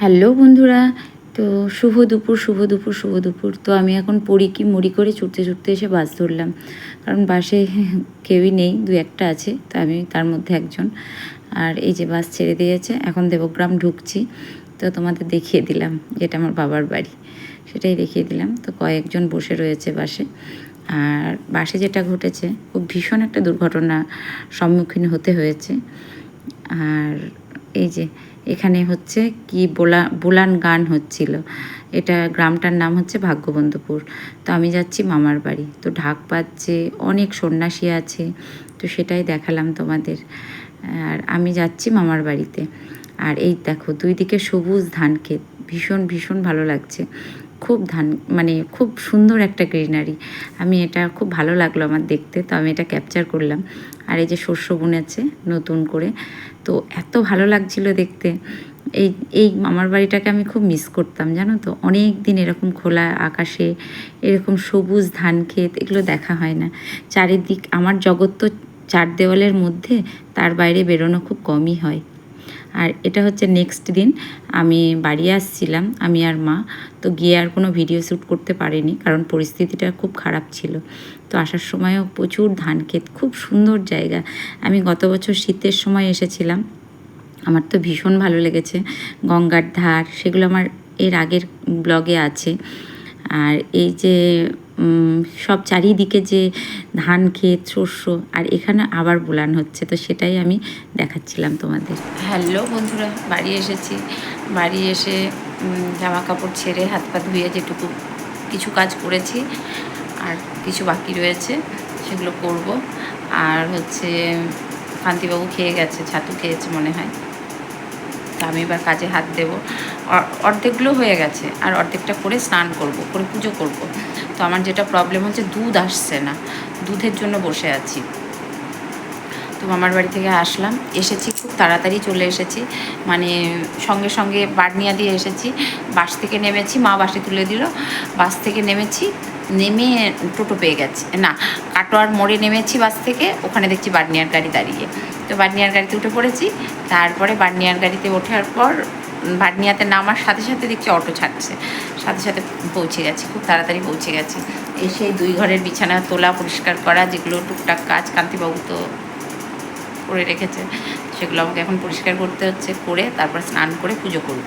Hello বন্ধুরা, তো শুভ দুপুর শুভ দুপুর শুভ দুপুর। তো আমি এখন পড়ি কি মুড়ি করে ছুটতে ছুটতে এসে বাস ধরলাম। কারণ বাসে কেউই নেই, দু একটা আছে, তো আমি তার মধ্যে একজন। আর এই যে বাস ছেড়ে দিয়েছে এখন দেবগ্রাম ঢুকছি। তো তোমাদের দেখিয়ে দিলাম, যেটা আমার বাবার বাড়ি, সেটাই দেখিয়ে দিলাম। তো কয়েকজন বসে রয়েছে বাসে। আর বাসে যেটা ঘটেছে, খুব ভীষণ একটা দুর্ঘটনা সম্মুখীন হতে হয়েছে। আর এই যে এখানে হচ্ছে কি বোলা, বোলান গান হচ্ছিল। এটা গ্রামটার নাম হচ্ছে ভাগ্যবন্তপুর তো আমি যাচ্ছি মামার বাড়ি। তো ঢাক বাজছে, অনেক সন্ন্যাসী আছে। তো সেটাই দেখালাম তোমাদের। আর আমি যাচ্ছি মামার বাড়িতে। আর এই দেখো, দুই দিকে সবুজ ধান ক্ষেত। ভীষণ ভীষণ ভালো লাগছে। খুব ধান মানে খুব সুন্দর একটা গ্রিনারি। আমি এটা, খুব ভালো লাগল আমার দেখতে। তো আমি এটা ক্যাপচার করলাম। আর এই যে শস্য বুনেছে নতুন করে। তো এত ভালো লাগছিল দেখতে। এই এই মামার বাড়িটাকে আমি খুব মিস করতাম, জানো তো? অনেক দিন এরকম খোলা আকাশে, এরকম সবুজ ধান ক্ষেত এগুলো দেখা হয় না। চারিদিক, আমার জগৎ তো চার দেওয়ালের মধ্যে, তার বাইরে বেরোনো খুব কমই হয়। আর এটা হচ্ছে নেক্সট দিন। আমি বাড়ি আসছিলাম, আমি আর মা। তো গিয়ে আর কোনো ভিডিও শ্যুট করতে পারিনি, কারণ পরিস্থিতিটা খুব খারাপ ছিল। তো আসার সময়ও প্রচুর ধান ক্ষেত, খুব সুন্দর জায়গা। আমি গত বছর শীতের সময় এসেছিলাম। আমার তো ভীষণ ভালো লেগেছে। গঙ্গার ধার, সেগুলো আমার এর আগের ব্লগে আছে। আর এই যে সব চারিদিকে যে ধান ক্ষেত, শস্য, আর এখানে আবার বোলান হচ্ছে। তো সেটাই আমি দেখাচ্ছিলাম তোমাদের। হ্যালো বন্ধুরা, বাড়ি এসেছি। বাড়ি এসে জামা কাপড় ছেড়ে হাত পা ধুয়ে যেটুকু কিছু কাজ করেছি, আর কিছু বাকি রয়েছে, সেগুলো করব। আর হচ্ছে, কান্তিবাবু খেয়ে গেছে, ছাতু খেয়েছে মনে হয়। তা আমি এবার কাজে হাত দেবো। অর্ধেকগুলো হয়ে গেছে, আর অর্ধেকটা করে স্নান করব, করে পুজো করব। তো আমার যেটা প্রবলেম হচ্ছে দুধ আসছে না, দুধের জন্য বসে আছি। তো মামার বাড়ি থেকে আসলাম, এসেছি, খুব তাড়াতাড়ি চলে এসেছি। মানে সঙ্গে সঙ্গে বার্নিয়া দিয়ে এসেছি। বাস থেকে নেমেছি, মা বাসে তুলে দিল। বাস থেকে নেমেছি, নেমে টোটো পেয়ে গেছে, না, কাটোয়ার মোড়ে নেমেছি বাস থেকে, ওখানে দেখছি বার্নিয়ার গাড়ি দাঁড়িয়ে। তো বার্নিয়ার গাড়িতে উঠে পড়েছি। তারপরে বার্নিয়ার গাড়িতে ওঠার পর বার্নিয়াতে নামার সাথে সাথে দেখছি অটো ছাড়ছে। সাথে সাথে পৌঁছে গেছি, খুব তাড়াতাড়ি পৌঁছে গেছি। এসে দুই ঘরের বিছানা তোলা, পরিষ্কার করা, যেগুলো টুকটাক কাজ কান্তিবাবু তো করে রেখেছে, সেগুলো আমাকে এখন পরিষ্কার করতে হচ্ছে, করে তারপর স্নান করে পুজো করব।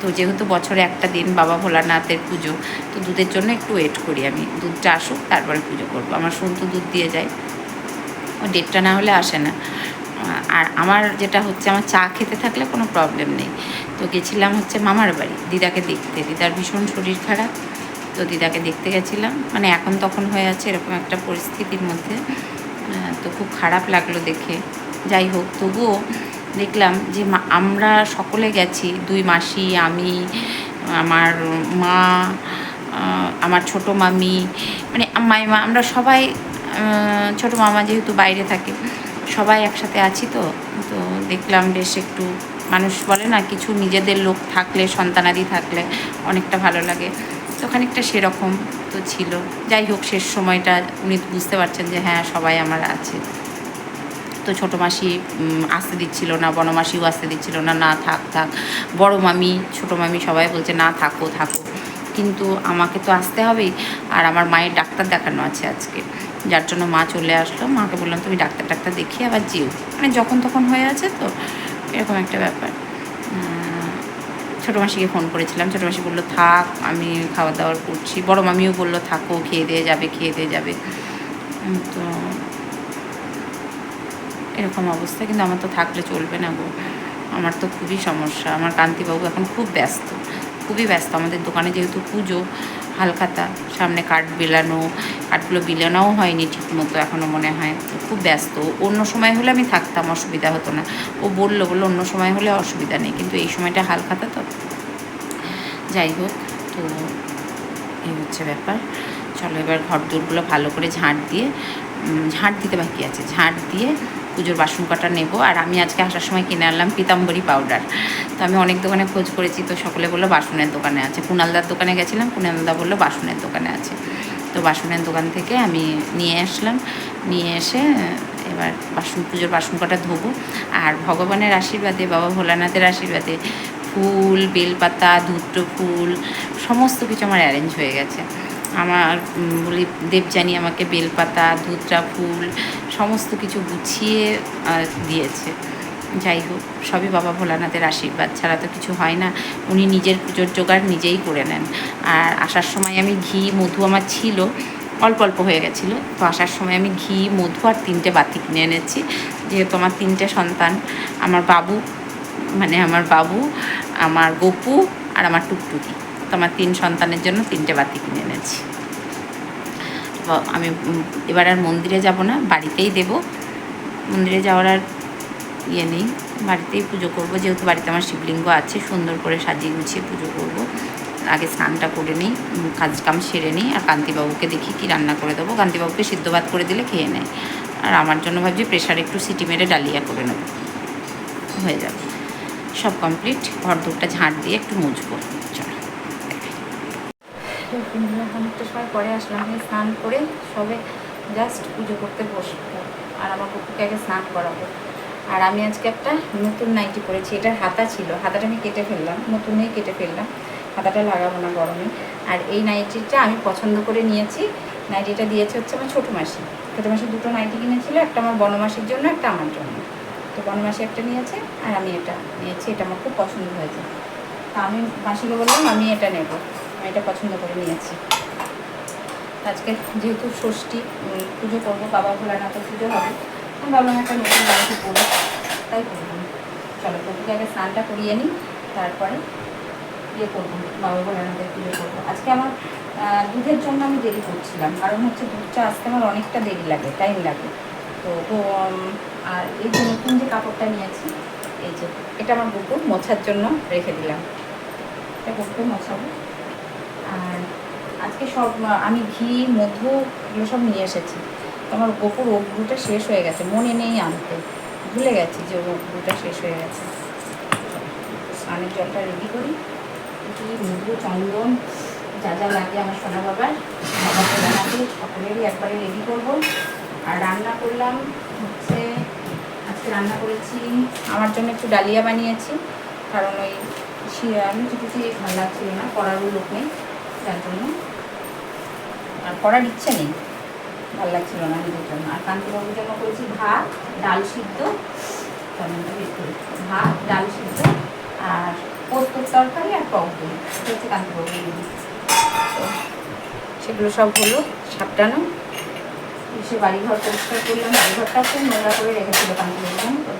তো যেহেতু বছরে একটা দিন বাবা ভোলানাথের পুজো, তো দুধের জন্য একটু ওয়েট করি আমি। দুধটা আসুক, তারপরে পুজো করব। আমার সন্তু দুধ দিয়ে যায়। ও ডেটটা না হলে আসে না। আর আমার যেটা হচ্ছে, আমার চা খেতে থাকলে কোনো প্রবলেম নেই। তো গেছিলাম হচ্ছে মামার বাড়ি, দিদাকে দেখতে। দিদার ভীষণ শরীর খারাপ, তো দিদাকে দেখতে গেছিলাম। মানে এখন তখন হয়ে আছে এরকম একটা পরিস্থিতির মধ্যে। তো খুব খারাপ লাগল দেখে। যাই হোক, তবুও দেখলাম যে আমরা সকলে গেছি। দুই মাসি, আমি, আমার মা আমার ছোট মামি মানে মাইমা, আমরা সবাই ছোট মামা যেহেতু বাইরে থাকে সবাই একসাথে আছি তো তো দেখলাম বেশ একটু মানুষ বলে না, কিছু নিজেদের লোক থাকলে, সন্তানাদি থাকলে অনেকটা ভালো লাগে। তো খানিকটা সেরকম তো ছিল। যাই হোক, শেষ সময়টা উনি বুঝতে পারছেন যে হ্যাঁ সবাই আমার আছে। তো ছোটো মাসি আসতে দিচ্ছিল না, বড় মাসিও আসতে দিচ্ছিল না না, থাক থাক। বড় মামি, ছোটো মামি সবাই বলছে, না, থাকো থাকো। কিন্তু আমাকে তো আসতে হবেই। আর আমার মায়ের ডাক্তার দেখানো আছে আজকে। যার জন্য মা চলে আসলো। মাকে বললাম, তুমি ডাক্তার টাক্তার দেখিয়ে আবার যেও। মানে যখন তখন হয়ে আছে তো, এরকম একটা ব্যাপার। ছোটো মাসিকে ফোন করেছিলাম। ছোটো মাসি বলল, থাক, আমি খাওয়া দাওয়ার করছি। বড় মামিও বলল, থাকো, খেয়ে দিয়ে যাবে, খেয়ে দিয়ে যাবে। তো এরকম অবস্থা। কিন্তু আমার তো থাকলে চলবে না গো। আমার তো খুবই সমস্যা। আমার কান্তিবাবু এখন খুব ব্যস্ত। খুবই ব্যস্ত। আমাদের দোকানে যেহেতু পুজো হালখাতা, সামনে কাঠ বিলানো, কাঠগুলো বিলানোও হয়নি ঠিক মতো এখনও মনে হয়। খুব ব্যস্ত। অন্য সময় হলে আমি থাকতাম, অসুবিধা হতো না। ও বলল বলল, অন্য সময় হলে অসুবিধা নেই। কিন্তু এই সময়টা হালখাতা তো। যাই হোক, তো এই হচ্ছে ব্যাপার। চলো এবার ঘর দূরগুলো ভালো করে ঝাঁট দিয়ে ঝাঁট দিতে বাকি আছে। ঝাঁট দিয়ে পুজোর বাসন কাটা নেব। আর আমি আজকে আসার সময় কিনে আনলাম পিতাম্বরী পাউডার। তো আমি অনেক দোকানে খোঁজ করেছি, তো সকলে বলল বাসনের দোকানে আছে। কুণালদার দোকানে গেছিলাম, কুণালদা বলল বাসনের দোকানে আছে। তো বাসনের দোকান থেকে আমি নিয়ে আসলাম। নিয়ে এসে এবার বাসন, পুজোর বাসন কটা ধোবো। আর ভগবানের আশীর্বাদে, বাবা ভোলানাথের আশীর্বাদে ফুল, বেলপাতা ধুত্র ফুল সমস্ত কিছু আমার অ্যারেঞ্জ হয়ে গেছে। আমার বলি, দেবযানী আমাকে বেলপাতা, ধুত্রা ফুল, সমস্ত কিছু গুছিয়ে দিয়েছে। যাই হোক, সবই বাবা ভোলানাথের আশীর্বাদ, ছাড়া তো কিছু হয় না। উনি নিজের পুজোর জোগাড় নিজেই করে নেন। আর আসার সময় আমি ঘি, মধু আমার ছিল, অল্প অল্প হয়ে গেছিল। তো আসার সময় আমি ঘি, মধু আর তিনটে বাতি কিনে এনেছি। যেহেতু আমার তিনটে সন্তান, আমার বাবু মানে আমার বাবু, আমার গপু আর আমার টুকটুকি। তো আমার তিন সন্তানের জন্য তিনটে বাতি কিনে এনেছি। আমি এবার আর মন্দিরে যাব না বাড়িতেই দেব। মন্দিরে যাওয়ার আর ইয়ে নেই বাড়িতেই পুজো করব। যেহেতু বাড়িতে আমার শিবলিঙ্গ আছে সুন্দর করে সাজিয়ে গুছিয়ে পুজো করব। আগে স্নানটা করে নিই উম, কাজ কাম সেরে নিই আর কান্তিবাবুকে দেখি কি রান্না করে দেবো। কান্তিবাবুকে সিদ্ধ ভাত করে দিলে খেয়ে নেয়। আর আমার জন্য ভাবছি প্রেশার একটু সিটি মেরে ডালিয়া করে নেব। হয়ে যাবে। সব কমপ্লিট ঘর দুটা ঝাঁট দিয়ে একটু মুছবো। চলো অনেকটা সময় পরে আসলাম, আমি স্নান করে সবে জাস্ট পুজো করতে বসবো আর আমার কুকুরকে আগে স্নান করাবো। আর আমি আজকে একটা নতুন নাইটি পরেছি এটার হাতা ছিল, হাতাটা আমি কেটে ফেললাম, নতুনই কেটে ফেললাম, হাতাটা লাগাবো না গরমে। আর এই নাইটিটা আমি পছন্দ করে নিয়েছি নাইটিটা দিয়েছে হচ্ছে আমার ছোটো মাসি। ছোটো মাসি দুটো নাইটি কিনেছিল, একটা আমার বনমাসির জন্য, একটা আমার জন্য। তো বনমাসি একটা নিয়েছে আর আমি এটা নিয়েছি, এটা আমার খুব পছন্দ হয়েছে। তা আমি মাসিকে বললাম, আমি এটা নেব। এটা পছন্দ করে নিয়েছি। আজকে যেহেতু ষষ্ঠী পুজো করব, বাবা ভোলানাথের পুজো হবে। আমি ভাবলাম একটা নতুন বাড়িতে পড়ি। তাই করব চলো প্রভুকে আগে স্নানটা করিয়ে নিই, তারপরে ইয়ে করব, বাবা ভোলানাথের পুজো করব। আজকে আমার দুধের জন্য আমি দেরি করছিলাম, কারণ হচ্ছে দুধটা আসতে আমার অনেকটা দেরি লাগে টাইম লাগে। তো আর এই যে নতুন যে কাপড়টা নিয়েছি, এই যে, এটা আমার বুকুর মোছার জন্য রেখে দিলাম। এটা বুকুর মোছাবো। আজকে সব, আমি ঘি, মধু, এগুলো সব নিয়ে এসেছি। আমার গোপুর ওগুলোটা শেষ হয়ে গেছে, মনে নেই আনতে। ভুলে গেছি যে ওগুলোটা শেষ হয়ে গেছে। স্নানের জলটা রেডি করি। ঘি, মধু, চন্দন, যা যা লাগে আমার সোনা বাবার। বাবাকে বানাতে সকলেরই একবারে রেডি করব। আর রান্না করলাম হচ্ছে, আজকে রান্না করেছি, আমার জন্য একটু ডালিয়া বানিয়েছি। কারণ ওই আমি লুচি ভালো লাগছিল না, করারও লোক নেই, যার জন্য। আর করার ইচ্ছে নেই। ভালো লাগছিল না নিজের আর কান্তিবাবুর জন্য করেছি ভাত, ডাল সিদ্ধ ভাত, ডাল সিদ্ধ আর পোস্তর তরকারি আর টক দই হচ্ছে কান্তিবাবুর। তো সেগুলো সব হলো সাপটানো। এসে বাড়িঘর পরিষ্কার করলাম। বাড়িঘরটা খুব নোংরা করে রেখেছিল কান্তিবাবু জানো তো?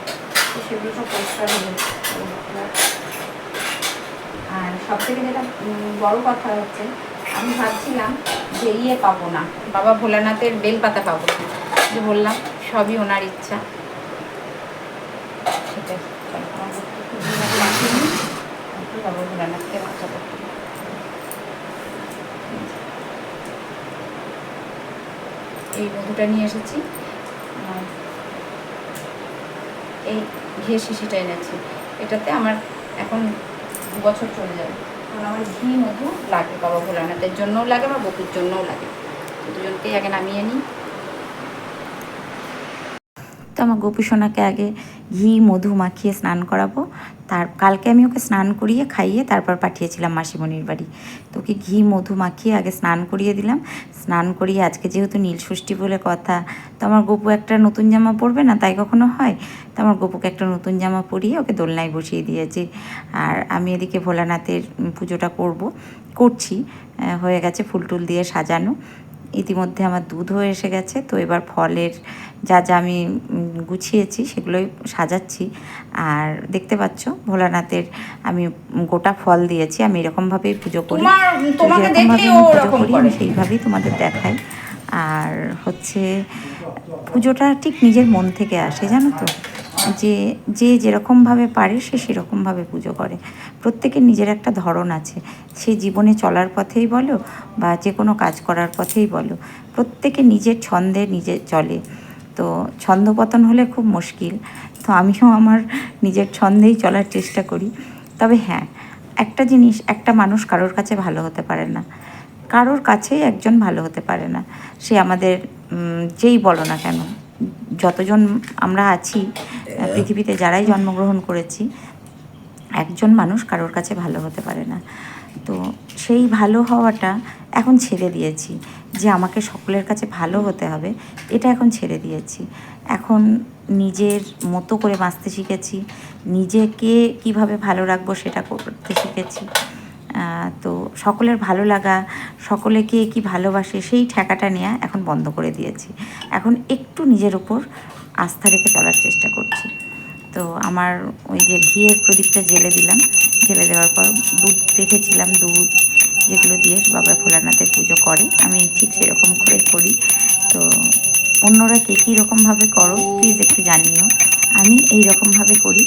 সেগুলো সব পরিষ্কার হলো আর সব থেকে যেটা বড় কথা হচ্ছে আমি ভাবছিলাম যে ইয়ে পাবো না। বাবা ভোলানাথের বেলপাতা পাবো। যে বললাম, সবই ওনার ইচ্ছা। বাবা ভোলানাথকে এই মধুটা নিয়ে এসেছি। এই ঘিয়ের শিশিটা এনেছি। এটাতে আমার এখন দু বছর চলে যাবে। কারণ আমার ঘি, মধু লাগে, বাবা ভোলানাথের জন্যও লাগে, বা বকুর জন্যও লাগে। দুজনকেই আগে নামিয়ে নিই। তো আমার গোপী সোনাকে আগে ঘি, মধু মাখিয়ে স্নান করাবো। তার, কালকে আমি ওকে স্নান করিয়ে খাইয়ে তারপর পাঠিয়েছিলাম মাসিমণির বাড়ি। তো ওকে ঘি, মধু মাখিয়ে আগে স্নান করিয়ে দিলাম। স্নান করিয়ে আজকে যেহেতু নীল ষষ্ঠী বলে কথা, তো আমার গপু একটা নতুন জামা পরবে না, তাই কখনো হয়? তো আমার গপুকে একটা নতুন জামা পরিয়ে ওকে দোলনায় বসিয়ে দিয়েছি। আর আমি এদিকে ভোলানাথের পুজোটা করব, করছি। হয়ে গেছে ফুল টুল দিয়ে সাজানো। ইতিমধ্যে আমার দুধ হয়ে এসে গেছে তো এবার ফলের যা যা আমি গুছিয়েছি সেগুলোই সাজাচ্ছি। আর দেখতে পাচ্ছ ভোলানাথের আমি গোটা ফল দিয়েছি আমি এরকমভাবেই পুজো করি। যেরকমভাবে আমি পুজো করি, আমি সেইভাবেই তোমাদের দেখাই। আর হচ্ছে পুজোটা ঠিক নিজের মন থেকে আসে জানো তো? যে যে যেরকমভাবে পারে সে সেরকমভাবে পুজো করে। প্রত্যেকের নিজের একটা ধরন আছে। সে জীবনে চলার পথেই বলো বা যে কোনো কাজ করার পথেই বলো। প্রত্যেকে নিজের ছন্দে নিজে চলে। তো ছন্দপতন হলে খুব মুশকিল। তো আমিও আমার নিজের ছন্দেই চলার চেষ্টা করি। তবে হ্যাঁ একটা জিনিস, একটা মানুষ কারোর কাছে ভালো হতে পারে না। কারোর কাছেই একজন ভালো হতে পারে না। সে আমাদের যেই বলো না কেন যতজন আমরা আছি পৃথিবীতে যারাই জন্মগ্রহণ করেছি একজন মানুষ কারোর কাছে ভালো হতে পারে না। তো সেই ভালো হওয়াটা এখন ছেড়ে দিয়েছি যে আমাকে সকলের কাছে ভালো হতে হবে এটা এখন ছেড়ে দিয়েছি। এখন নিজের মতো করে বাঁচতে শিখেছি নিজেকে কীভাবে ভালো রাখব সেটা করতে শিখেছি। তো সকলের ভালো লাগা সকলেকে কি ভালোবাসে সেই ঠেকাটা নেওয়া এখন বন্ধ করে দিয়েছি। এখন একটু নিজের উপর আস্থা রেখে চলার চেষ্টা করছি। তো আমার ওই যে ঘিয়ের প্রদীপটা জেলে দিলাম। জেলে দেওয়ার পর দুধ রেখেছিলাম, দুধ যেগুলো দিয়ে বাবা ভোলানাথের পুজো করে। আমি ঠিক সেরকম করে করি। তো অন্যরা কে কী রকমভাবে করো প্লিজ একটু জানিও। আমি এই রকমভাবে করি।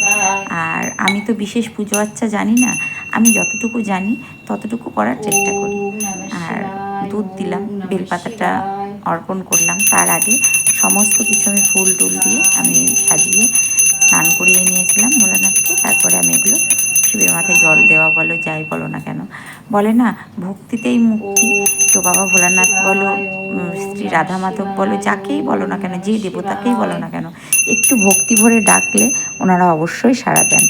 আর আমি তো বিশেষ পুজো আচ্ছা জানি না। আমি যতটুকু জানি ততটুকু করার চেষ্টা করি। আর দুধ দিলাম বেলপাতাটা অর্পণ করলাম। তার আগে সমস্ত কিছু আমি ফুল টুল দিয়ে আমি সাজিয়ে স্নান করিয়ে নিয়েছিলাম ভোলানাথকে। তারপরে আমি এগুলো শিবের মাথায় জল দেওয়া বলো যাই বলো না কেন। বলে না ভক্তিতেই মুক্তি। তো বাবা ভোলানাথ বলো শ্রী রাধা মাধব বলো যাকেই বলো না কেন যে দেবতাকেই বলো না কেন একটু ভক্তি ভরে ডাকলে ওনারা অবশ্যই সাড়া দেন।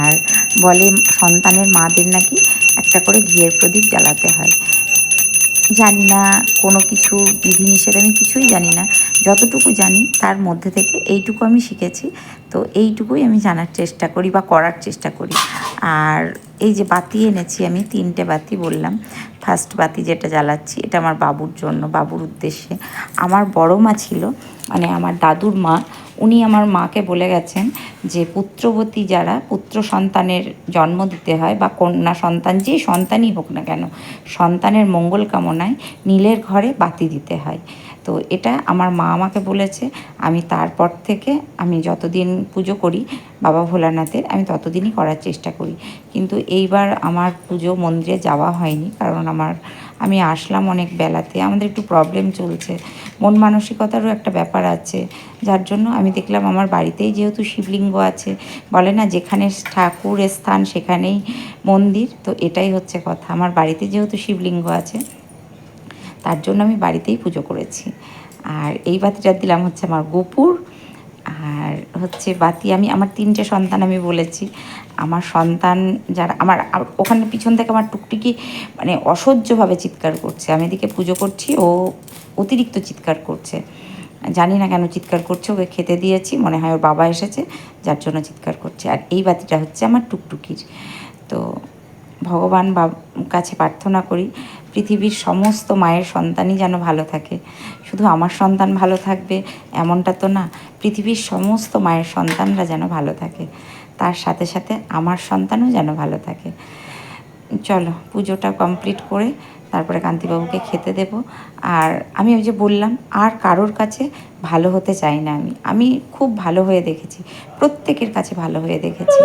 আর বলে সন্তানের মাদের নাকি একটা করে ঘিয়ের প্রদীপ জ্বালাতে হয়। জানি না, কোনো কিছু বিধিনিষেধ আমি কিছুই জানি না। যতটুকু জানি, তার মধ্যে থেকে এইটুকু আমি শিখেছি। তো এইটুকুই আমি জানার চেষ্টা করি বা করার চেষ্টা করি। আর এই যে বাতি এনেছি আমি, তিনটে বাতি বললাম। ফার্স্ট বাতি যেটা জ্বালাচ্ছি, এটা আমার বাবুর জন্য, বাবুর উদ্দেশ্যে। আমার বড় মা ছিল মানে আমার দাদুর মা উনি আমার মাকে বলে গেছেন যে পুত্রবতী যারা পুত্র সন্তানের জন্ম দিতে হয় বা কন্যা সন্তান, যে সন্তানই হোক না কেন, সন্তানের মঙ্গল কামনায় নীলের ঘরে বাতি দিতে হয়। তো এটা আমার মা আমাকে বলেছে, আমি তারপর থেকে আমি যতদিন পুজো করি বাবা ভোলানাথের, আমি ততদিনই করার চেষ্টা করি। কিন্তু এইবার আমার পুজো মন্দিরে যাওয়া হয়নি, কারণ আমার আমি আসলাম অনেক বেলাতে, আমাদের একটু প্রবলেম চলছে। মন মানসিকতারও একটা ব্যাপার আছে, যার জন্য আমি দেখলাম আমার বাড়িতেই যেহেতু শিবলিঙ্গ আছে, বলে না যেখানে ঠাকুরের স্থান সেখানেই মন্দির, তো এটাই হচ্ছে কথা। আমার বাড়িতে যেহেতু শিবলিঙ্গ আছে, তার জন্য আমি বাড়িতেই পুজো করেছি। আর এই বাতিটা দিলাম হচ্ছে আমার গোপুর, আর হচ্ছে বাতি আমি, আমার তিনটে সন্তান আমি বলেছি। আমার সন্তান যারা, আমার ওখানে পিছন থেকে আমার টুকটুকি মানে অসহ্যভাবে চিৎকার করছে। আমি এদিকে পুজো করছি, ও অতিরিক্ত চিৎকার করছে। জানি না কেন চিৎকার করছে, ওকে খেতে দিয়েছি, মনে হয় ওর বাবা এসেছে, যার জন্য চিৎকার করছে। আর এই বাতিটা হচ্ছে আমার টুকটুকির। তো ভগবান বা কাছে প্রার্থনা করি, পৃথিবীর সমস্ত মায়ের সন্তানই যেন ভালো থাকে। শুধু আমার সন্তান ভালো থাকবে এমনটা তো না, পৃথিবীর সমস্ত মায়ের সন্তানরা যেন ভালো থাকে। তার সাথে সাথে আমার সন্তানও যেন ভালো থাকে। চলো, পুজোটা কমপ্লিট করে তারপরে কান্তিবাবুকে খেতে দেব। আর আমি ওই যে বললাম, আর কারোর কাছে ভালো হতে চাই না আমি। আমি খুব ভালো হয়ে দেখেছি, প্রত্যেকের কাছে ভালো হয়ে দেখেছি।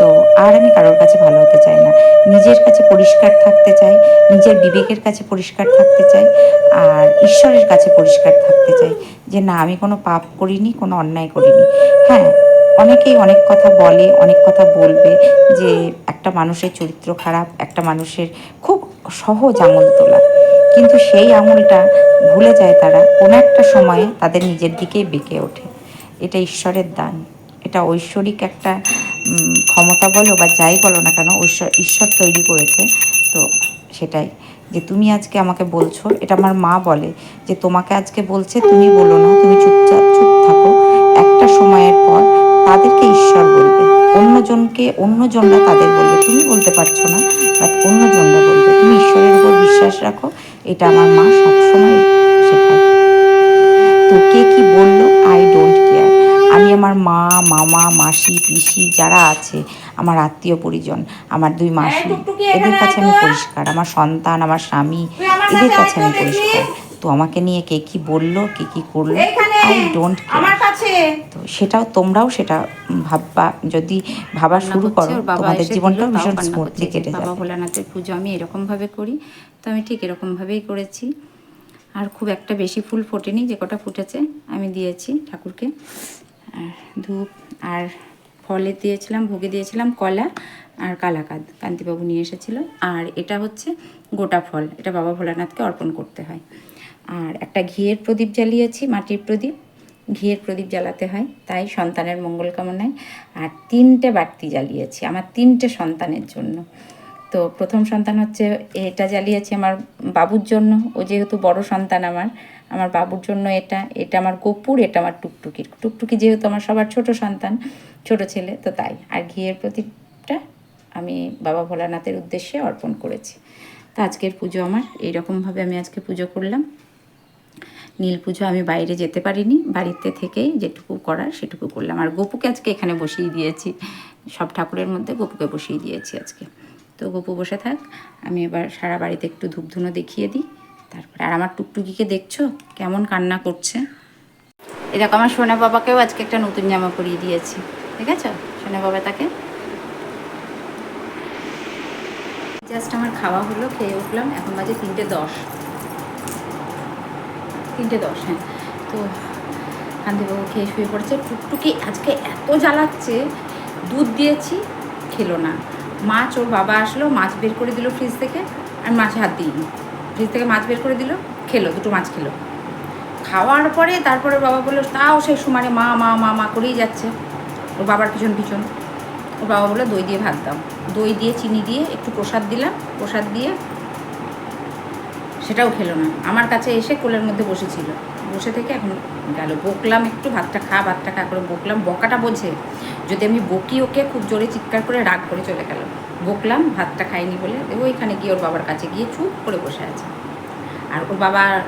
তো আর আমি কারোর কাছে ভালো হতে চাই না। নিজের কাছে পরিষ্কার থাকতে চাই, নিজের বিবেকের কাছে পরিষ্কার থাকতে চাই, আর ঈশ্বরের কাছে পরিষ্কার থাকতে চাই। যে না, আমি কোনো পাপ করিনি, কোনো অন্যায় করিনি। হ্যাঁ অনেকেই অনেক কথা বলে, অনেক কথা বলবে যে একটা মানুষের চরিত্র খারাপ, একটা মানুষের খুব সহজ আঙুল তোলা। কিন্তু সেই আঙুলটা ভুলে যায় তারা কোনো একটা সময়ে তাদের নিজের দিকেই বেঁকে ওঠে। এটা ঈশ্বরের দান। এটা ঐশ্বরিক একটা ক্ষমতা বলো বা যাই বলো না কেন ঈশ্বর ঈশ্বর তৈরি করেছে। তো সেটাই যে তুমি আজকে আমাকে বলছো, এটা আমার মা বলে যে তোমাকে আজকে বলছে, তুমি বলো না, তুমি চুপচাপ, চুপ থাকো। একটা সময়ের পর তাদেরকে ঈশ্বর বলবে। অন্যজনকে অন্যজনরা তাদের বলবে। তুমি বলতে পারছ না বাট অন্যজনরা বলবে। তুমি ঈশ্বরের উপর বিশ্বাস রাখো এটা আমার মা সবসময় শেখায়। তো কে কি বলল? আই ডোন্ট কেয়ার আমি আমার মা মামা মাসি পিসি যারা আছে আমার আত্মীয় পরিজন আমার দুই মাসি এদের কাছে আমি পরিষ্কার। আমার সন্তান আমার স্বামী এদের কাছে আমি পরিষ্কার। তো আমাকে নিয়ে কে কি বলল কে কি করল? আই ডোন্ট আমার কাছে। তো সেটাও তোমরাও সেটা ভাববা যদি ভাবা শুরু করো তোমাদের জীবনটাও ভীষণ স্মুথলি কেটে বাবা যাবে। ভোলানাথের পুজো আমি এরকমভাবে করি তো আমি ঠিক এরকমভাবেই করেছি। আর খুব একটা বেশি ফুল ফোটেনি যে কটা ফুটেছে আমি দিয়েছি ঠাকুরকে। আর ধূপ আর ফলে দিয়েছিলাম ভোগে দিয়েছিলাম কলা আর কালাকাদ কান্তিবাবু নিয়ে এসেছিল। আর এটা হচ্ছে গোটা ফল এটা বাবা ভোলানাথকে অর্পণ করতে হয়। আর একটা ঘিয়ের প্রদীপ জ্বালিয়েছি, মাটির প্রদীপ। ঘিয়ের প্রদীপ জ্বালাতে হয়, তাই সন্তানের মঙ্গল কামনায়। আর তিনটে বাড়তি জ্বালিয়েছি, আমার তিনটে সন্তানের জন্য। তো প্রথম সন্তান হচ্ছে, এটা জ্বালিয়েছি আমার বাবুর জন্য। ও যেহেতু বড় সন্তান আমার আমার বাবুর জন্য এটা এটা আমার গোপুর, এটা আমার টুকটুকির টুকটুকি যেহেতু আমার সবার ছোট সন্তান, ছোট ছেলে, তো তাই। আর ঘিয়ের প্রদীপটা আমি বাবা ভোলানাথের উদ্দেশ্যে অর্পণ করেছি। তো আজকের পুজো আমার, এইরকমভাবে আমি আজকে পুজো করলাম। নীল পুজো আমি বাইরে যেতে পারিনি, বাড়িতে থেকেই যেটুকু করার সেটুকু করলাম। আর গোপুকে আজকে এখানে বসিয়ে দিয়েছি, সব ঠাকুরের মধ্যে গোপুকে বসিয়ে দিয়েছি আজকে। তো গোপু বসে থাক, আমি এবার সারা বাড়িতে একটু ধূপধুনো দেখিয়ে দিই, তারপরে। আর আমার টুকটুকিকে দেখছ? কেমন কান্না করছে? এরকম আমার সোনা বাবাকেও আজকে একটা নতুন জামা পরিয়ে দিয়েছি। ঠিক আছে? সোনা বাবা তাকে জাস্ট আমার খাওয়া হলো, খেয়ে উঠলাম, এখন বাজে তিনটে দশ। তিনটে দশ হ্যাঁ। তো কান্তিবাবু খেয়ে শুয়ে পড়েছে। টুকটুকি আজকে এত জ্বালাচ্ছে, দুধ দিয়েছি, খেলো না। মাছ ওর বাবা আসলো, মাছ বের করে দিল ফ্রিজ থেকে। আর মাছ হাত দিইনি। ফ্রিজ থেকে মাছ বের করে দিল, খেলো, দুটো মাছ খেলো। খাওয়ার পরে তারপরে বাবা বলল, তাও সেই সমানে মা মা মা মা করেই যাচ্ছে। ওর বাবার পিছন পিছন। ওর বাবা বলল, দই দিয়ে ভাত দাও। দই দিয়ে, চিনি দিয়ে একটু প্রসাদ দিলাম। প্রসাদ দিয়ে সেটাও খেলো না। আমার কাছে এসে কোলের মধ্যে বসেছিল। বসে থেকে এখন গেল। বকলাম একটু ভাতটা খা ভাতটা খা করে বকলাম। বকাটা বোঝে যদি আমি বকি ওকে খুব জোরে চিৎকার করে রাগ করে চলে গেল। বকলাম ভাতটা খাইনি বলে ওইখানে গিয়ে ওর বাবার কাছে গিয়ে চুপ করে বসে আছে। আর ওর বাবা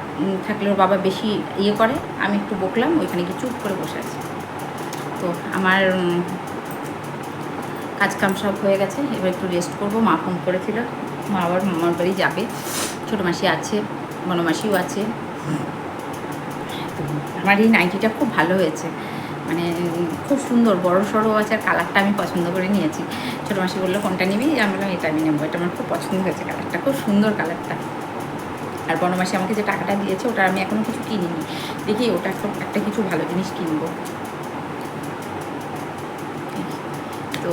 থাকলে ওর বাবা বেশি ইয়ে করে আমি একটু বকলাম ওইখানে গিয়ে চুপ করে বসে আছে। তো আমার উম, কাজ কাম সব হয়ে গেছে। এবার একটু রেস্ট করব মা ফোন করেছিল। আবার মামার বাড়ি যাবে। ছোটো মাসি আছে বনমাসিও আছে। আমার এই নাইটিটা খুব ভালো হয়েছে। মানে খুব সুন্দর, বড় সড়ো আছে আর কালারটা আমি পছন্দ করে নিয়েছি। ছোটো মাসি বলল, কোনটা নিবি? আমি বললাম, এটা আমি নেব। এটা আমার খুব পছন্দ হয়েছে কালারটা খুব সুন্দর কালারটা আর বনমাসি আমাকে যে টাকাটা দিয়েছে, ওটা আমি এখনও কিছু কিনিনি। দেখি, ওটা একটা একটা কিছু ভালো জিনিস কিনবো। তো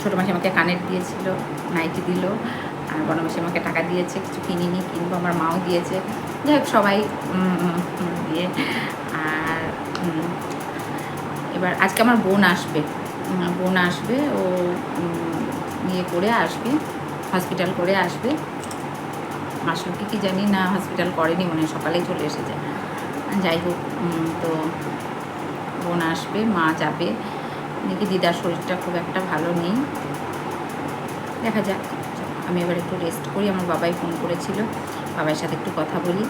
ছোটো মাসি আমাকে কানের দিয়েছিল, নাইটি দিল। আর বড় মাসি আমাকে টাকা দিয়েছে, কিছু কিনিনি, কিনবো, আমার মাও দিয়েছে। যাই হোক, সবাই দিয়ে। আর এবার আজকে আমার বোন আসবে। বোন আসবে, ও ইয়ে করে আসবে হসপিটাল করে আসবে। আসলো কি কি জানি না হসপিটাল করেনি, মনে সকালেই চলে এসেছে। যাই হোক তো বোন আসবে, মা যাবে। দেখি দিদার শরীরটা খুব একটা ভালো নেই। দেখা যাক। আমি এবার একটু রেস্ট করি। আমার বাবাই ফোন করেছিল। বাবার সাথে একটু কথা বলি।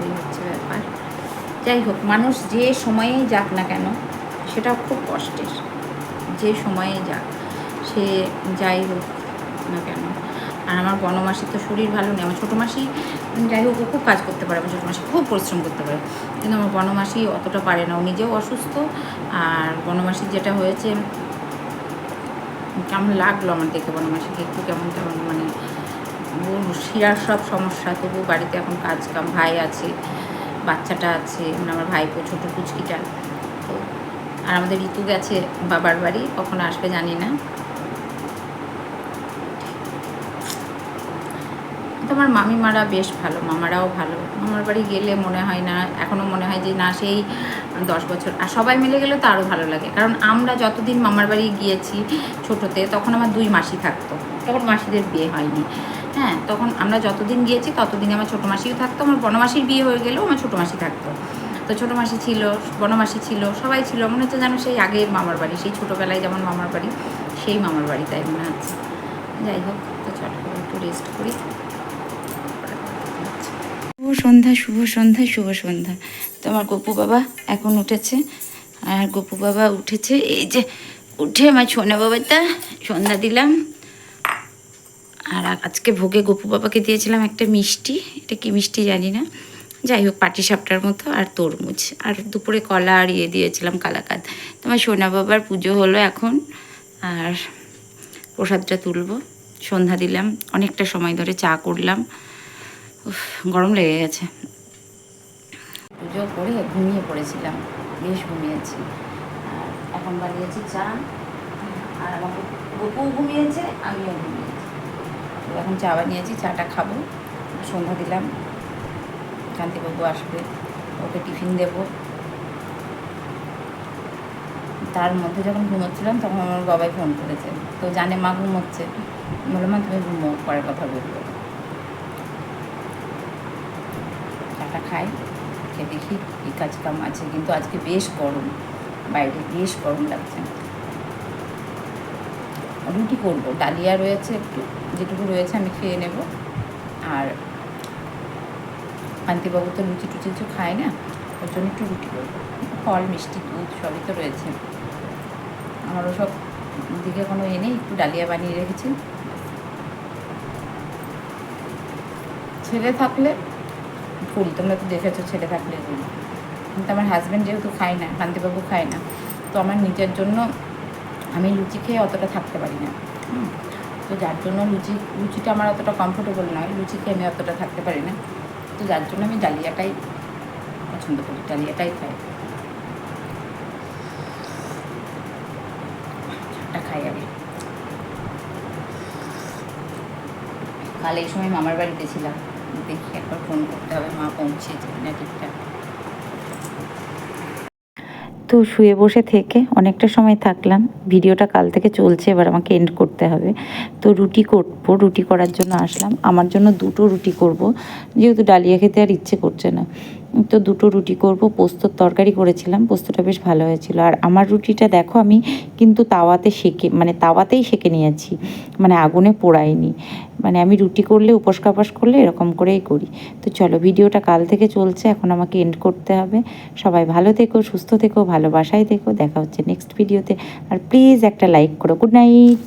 হচ্ছে ব্যাপার। যাই হোক, মানুষ যে সময়েই যাক না কেন সেটা খুব কষ্টের। যে সময়ে যাক, সে যাই হোক না কেন। আর আমার বনমাসির তো শরীর ভালো নেই। আমার ছোটো মাসি, যাই হোক, ও খুব কাজ করতে পারে। আমার ছোটো মাসি খুব পরিশ্রম করতে পারে। কিন্তু আমার বনমাসি অতটা পারে না। ও নিজেও অসুস্থ। আর বনমাসির যেটা হয়েছে কেমন লাগল আমার দেখে বলো? বনমাসিকে একটু কেমন কেমন মানে শিরার সব সমস্যা তবু বাড়িতে এখন কাজ কাম, ভাই আছে, বাচ্চাটা আছে মানে আমার ভাইপো, ছোটো কুচকিটা তো, আর আমাদের ঋতু গেছে বাবার বাড়ি, কখন আসবে জানি না। তোমার মামিমারা বেশ ভালো, মামারাও ভালো। মামার বাড়ি গেলে মনে হয় না এখনও মনে হয় যে না, সেই দশ বছর। আর সবাই মিলে গেলে তো আরও ভালো লাগে। কারণ আমরা যতদিন মামার বাড়ি গিয়েছি ছোটোতে, তখন আমার দুই মাসি থাকতো। তখন মাসিদের বিয়ে হয়নি। হ্যাঁ তখন আমরা যতদিন গিয়েছি ততদিন আমার ছোটো মাসিও থাকতো, আমার বনমাসির বিয়ে হয়ে গেলেও আমার ছোটো মাসি থাকতো। তো ছোটো মাসি ছিল বনমাসি ছিল, সবাই ছিল। মনে হচ্ছে যেন সেই আগের মামার বাড়ি, সেই ছোটোবেলায় যেমন মামার বাড়ি, সেই মামার বাড়ি তাই মনে হচ্ছে। যাই হোক, তো চলো, একটু রেস্ট করি। সন্ধ্যা, শুভ সন্ধ্যা শুভ সন্ধ্যা। তোমার গপু বাবা এখন উঠেছে। আর গপু বাবা উঠেছে, এই যে উঠে আমার সোনা বাবাটা সন্ধ্যা দিলাম। আর আজকে ভোগে গপু বাবাকে দিয়েছিলাম একটা মিষ্টি। এটা কি মিষ্টি জানি না। যাই হোক, পাটি সাপটার মতো আর তরমুজ। আর দুপুরে কলা আর ইয়ে দিয়েছিলাম, কালাকাদ। তোমার সোনা বাবার পুজো হলো এখন। আর প্রসাদটা তুলবো। সন্ধ্যা দিলাম, অনেকটা সময় ধরে চা করলাম। গরম লেগে গেছে। পুজো করে ঘুমিয়ে পড়েছিলাম, বেশ ঘুমিয়েছি। আর এখন বানিয়েছি চা, আর আমার গপু ঘুমিয়েছে, আমিও ঘুমিয়েছি। এখন চা বানিয়েছি, চাটা খাব, সন্ধ্যা দিলাম। কান্তিবাবু আসবে, ওকে টিফিন দেবো। তার মধ্যে যখন ঘুমোচ্ছিলাম, তখন আমার বাবাই ফোন করেছে। তো জানে মা ঘুমোচ্ছে। বললাম, মা, তুমি ঘুমো, পরে কথা বলব। চাটা খাই খেয়ে দেখি কী কাজ কাম আছে, কিন্তু আজকে বেশ গরম। বাইরে বেশ গরম লাগছে। রুটি করব। ডালিয়া রয়েছে, একটু যেটুকু রয়েছে আমি খেয়ে নেব। আর কান্তিবাবু তো লুচি টুচি কিছু খায় না, ওর জন্য একটু রুটি করব। ফল, মিষ্টি, দুধ সবই তো রয়েছে। আমারও সব দিকে কোনো এ নেই, একটু ডালিয়া বানিয়ে রেখেছি। ছেলে থাকলে করি তোমরা তো দেখেছ ছেলে থাকলে করি কিন্তু আমার হাজব্যান্ড যেহেতু খায় না কান্তিবাবু খায় না, তো আমার নিজের জন্য আমি লুচি খেয়ে অতটা থাকতে পারি না। তো যার জন্য লুচি, লুচিটা আমার অতটা কমফোর্টেবল নয়, লুচি খেয়ে আমি অতটা থাকতে পারি না। তো যার জন্য আমি ডালিয়াটাই পছন্দ করি ডালিয়াটাই খাই। খাই আগে। কাল এই সময় মামার বাড়িতে ছিলাম। দেখি একবার ফোন করতে হবে, মা পৌঁছেছে কিনা ঠিকঠাক? তো শুয়ে বসে থেকে অনেকটা সময় থাকলাম, ভিডিওটা কাল থেকে চলছে, এবার আমাকে এন্ড করতে হবে। তো রুটি করব, রুটি করার জন্য আসলাম, আমার জন্য দুটো রুটি করব, যেহেতু ডালিয়া খেতে আর ইচ্ছে করছে না। তো দুটো রুটি করব, পোস্তর তরকারি করেছিলাম, পোস্তটা বেশ ভালো হয়েছিল। আর আমার রুটিটা দেখো, আমি কিন্তু তাওয়াতে সেকে মানে তাওয়াতেই সেকে নিয়েছি মানে আগুনে পোড়াইনি। মানে আমি রুটি করলে, উপোস কাপাস করলে এরকম করেই করি। তো চলো, ভিডিওটা কাল থেকে চলছে, এখন আমাকে এন্ড করতে হবে। সবাই ভালো থেকো, সুস্থ থেকো, ভালোবাসায় থেকো, দেখা হচ্ছে নেক্সট ভিডিওতে আর প্লিজ একটা লাইক করো গুড নাইট